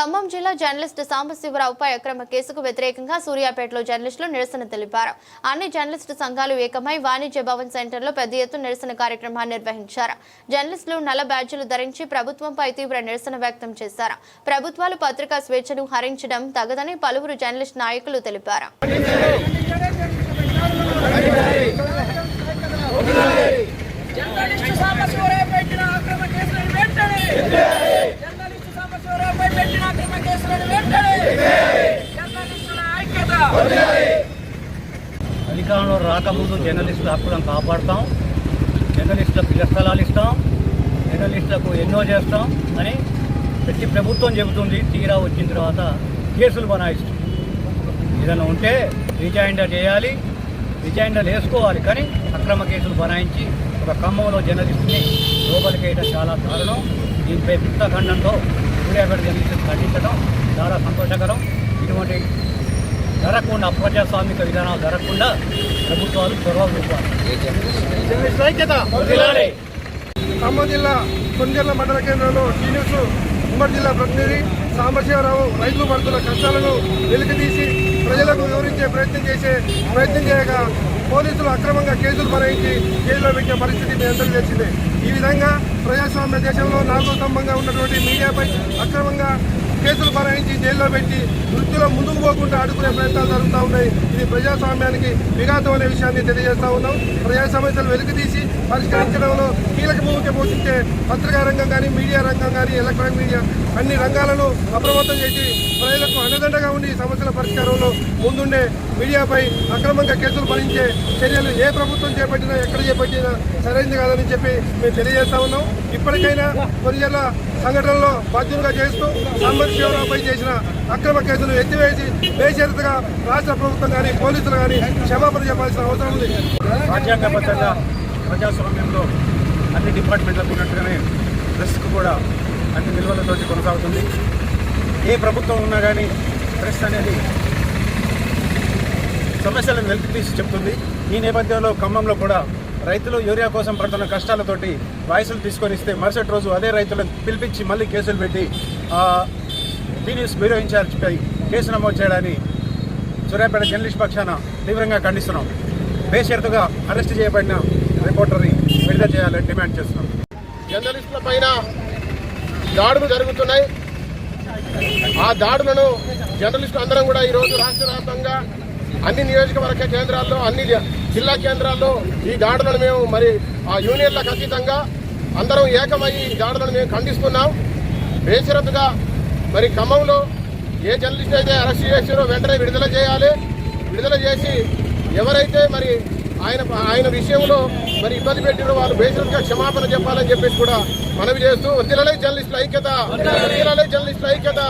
ఖమ్మం జిల్లా జర్నలిస్ట్ సాంబశివరావుపై అక్రమ కేసుకు వ్యతిరేకంగా సూర్యాపేటలో జర్నలిస్టులు నిరసన తెలిపారు. అన్ని జర్నలిస్టు సంఘాలు ఏకమై వాణిజ్య భవన్ సెంటర్లో పెద్ద ఎత్తున నిరసన కార్యక్రమాన్ని నిర్వహించారు. జర్నలిస్టులు నల్ల బ్యాడ్జీలు ధరించి ప్రభుత్వంపై తీవ్ర నిరసన వ్యక్తం చేశారు. ప్రభుత్వాలు పత్రికా స్వేచ్ఛను హరించడం తగదని పలువురు జర్నలిస్ట్ నాయకులు తెలిపారు జర్నలిస్టు సాంబశివరావు పెట్టిన అక్రమ కేసులను వెంటనే జర్నలిస్టు సాంబశివరావుపై పెట్టిన అక్రమ కేసులను వెంటనే జర్నలిస్టుల ఐక్యత అధికారంలో రాకముందు జర్నలిస్టుల హక్కులను కాపాడుతాం జర్నలిస్టులకు ఇళ్ళ స్థలాలు ఇస్తాం జర్నలిస్టులకు ఎన్నో చేస్తాం అని ప్రతి ప్రభుత్వం చెబుతుంది. తీరా వచ్చిన తర్వాత కేసులు బనాయిస్తాం ఏదైనా ఉంటే రిజైండర్ చేయాలి రిజైండర్ వేసుకోవాలి. కానీ అక్రమ కేసులు బనాయించి ఒక ఖమ్మంలో జర్నలిస్టుని లోపలికి వేయడం చాలా దారుణం. దీనిపై పుస్తఖండంలో సూర్యాపేట జర్నలిస్టులు ఖండించడం చాలా సంతోషకరం. ఇటువంటి జరగకుండా అప్రజాస్వామిక విధానాలు జరగకుండా ప్రభుత్వాలు చొరవ చూపాలి. ఖమ్మం జిల్లా కొంజర్ల మండల కేంద్రంలో టీ న్యూస్ ఉమ్మడి జిల్లా ప్రతినిధి సాంబశివరావు రైతులు పడుతున్న కష్టాలను వెలికితీసి ప్రజలకు వివరించే ప్రయత్నం చేసే ప్రయత్నం చేయగా పోలీసులు అక్రమంగా కేసులు బనాయించి జైల్లో పెట్టిన పరిస్థితి మీ అందరికీ తెలిసిందే. ఈ విధంగా ప్రజాస్వామ్య దేశంలో నాలుగో స్తంభంగా ఉన్నటువంటి మీడియాపై అక్రమంగా కేసులు బనాయించి జైల్లో పెట్టి వృత్తిలో ముందుకు పోకుండా అడుగునే ప్రయత్నాలు జరుగుతూ ఉన్నాయి. ఇది ప్రజాస్వామ్యానికి విఘాతం అనే విషయాన్ని తెలియజేస్తూ ఉన్నాం. ప్రజా సమస్యలు వెలికితీసి పరిష్కరించడంలో కీలక భూమిక పోషించే పత్రికా రంగం కానీ మీడియా రంగం కానీ ఎలక్ట్రానిక్ మీడియా అన్ని రంగాలను అప్రమత్తం చేసి ప్రజలకు అండదండగా ఉండి సమస్యల పరిష్కారంలో ముందుండే మీడియాపై అక్రమంగా కేసులు భరించే చర్యలు ఏ ప్రభుత్వం చేపట్టినా ఎక్కడ చేపట్టినా సరైనది కాదని చెప్పి మేము తెలియజేస్తా ఉన్నాం. ఇప్పటికైనా కొన్నిజల సంఘటనలో బాధ్యులుగా చేస్తూ సాంబర్ ఉద్యోగాలపై చేసిన అక్రమ కేసులు ఎత్తివేసి బేషరతుగా రాష్ట్ర ప్రభుత్వం కానీ పోలీసులు కానీ క్షమాపణ చెప్పాల్సిన అవసరం ఉంది. రాజ్యాంగబద్ధంగా ప్రజాస్వామ్యంలో అన్ని డిపార్ట్మెంట్లకు ఉన్నట్టుగానే ప్రెస్కు కూడా అన్ని నిల్వలతోటి కొనసాగుతుంది. ఏ ప్రభుత్వం ఉన్నా కానీ ప్రెస్ అనేది సమస్యలను వెలికి తీసి చెప్తుంది. ఈ నేపథ్యంలో ఖమ్మంలో కూడా రైతులు యూరియా కోసం పడుతున్న కష్టాలతోటి వాయిసులు తీసుకొని ఇస్తే మరుసటి రోజు అదే రైతులను పిలిపించి మళ్ళీ కేసులు పెట్టి బీ బ్యూరో ఇన్ఛార్జ్పై కేసు నమోదు చేయడాన్ని సూర్యాపేట జర్నలిస్ట్ పక్షాన తీవ్రంగా ఖండిస్తున్నాం. బేషరతుగా అరెస్ట్ చేయబడిన రిపోర్టర్ని విడుదల చేయాలని డిమాండ్ చేస్తున్నాం. జర్నలిస్టుల పైన దాడులు జరుగుతున్నాయి. ఆ దాడులను జర్నలిస్టులు అందరం కూడా ఈరోజు రాష్ట్ర వ్యాప్తంగా అన్ని నియోజకవర్గ కేంద్రాల్లో అన్ని జిల్లా కేంద్రాల్లో ఈ దాడులను మేము మరి ఆ యూనియన్లకు అతీతంగా అందరం ఏకమయ్యి ఈ దాడులను మేము ఖండిస్తున్నాం. బేషరతుగా మరి ఖమ్మంలో ఏ జర్నలిస్ట్ అయితే అరెస్ట్ చేసారో వెంటనే విడుదల చేయాలి. విడుదల చేసి ఎవరైతే మరి ఆయన ఆయన విషయంలో మరి ఇబ్బంది పెట్టిన వాళ్ళు బేసిక్గా క్షమాపణ చెప్పాలని చెప్పేసి కూడా మనవి చేస్తూ వదిలలే జర్నలిస్టుల ఐక్యత వదిలలే జర్నలిస్టుల ఐక్యత.